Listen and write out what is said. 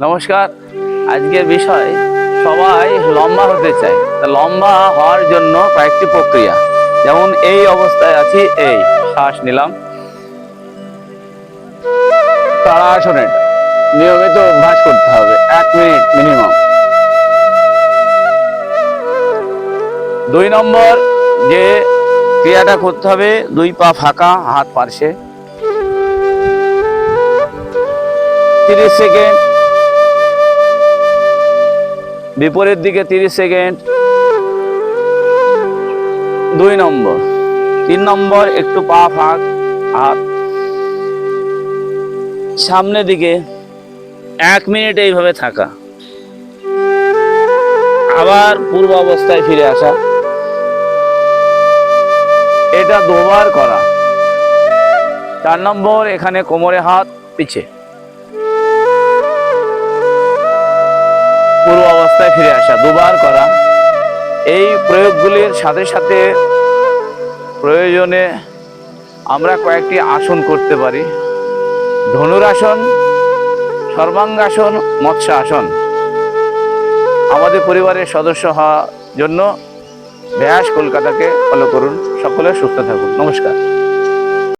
নমস্কার। আজকের বিষয়, সবাই লম্বা হতে চায়। লম্বা হওয়ার জন্য কয়েকটি প্রক্রিয়া। যেমন এই অবস্থায় আছি, এই, শ্বাস নিলাম। তাড়াসন এটা নিয়মিত অভ্যাস করতে হবে, এক মিনিট মিনিমাম দুই নম্বর, যে ক্রিয়াটা করতে হবে, দুই পা ফাঁকা, হাত পার্শ্বে। তিরিশ সেকেন্ড বিপরীত দিকে তিরিশ সেকেন্ড। দুই নম্বর। তিন নম্বর, একটু পা ফাঁক। হাত সামনের দিকে এক মিনিট এইভাবে থাকা। আবার পূর্ব অবস্থায় ফিরে আসা। এটা দুবার করা। চার নম্বর, এখানে কোমরে হাত, পিছে। অবস্থায় ফিরে আসা, দুবার করা। এই প্রয়োগগুলির সাথে সাথে প্রয়োজনে আমরা কয়েকটি আসন করতে পারি। ধনুরাসন, সর্বাঙ্গাসন মৎস্য আসন আমাদের পরিবারের সদস্য হওয়ার জন্য ব্যাস কলকাতাকে ফলো করুন। সকলে সুস্থ থাকুন। নমস্কার।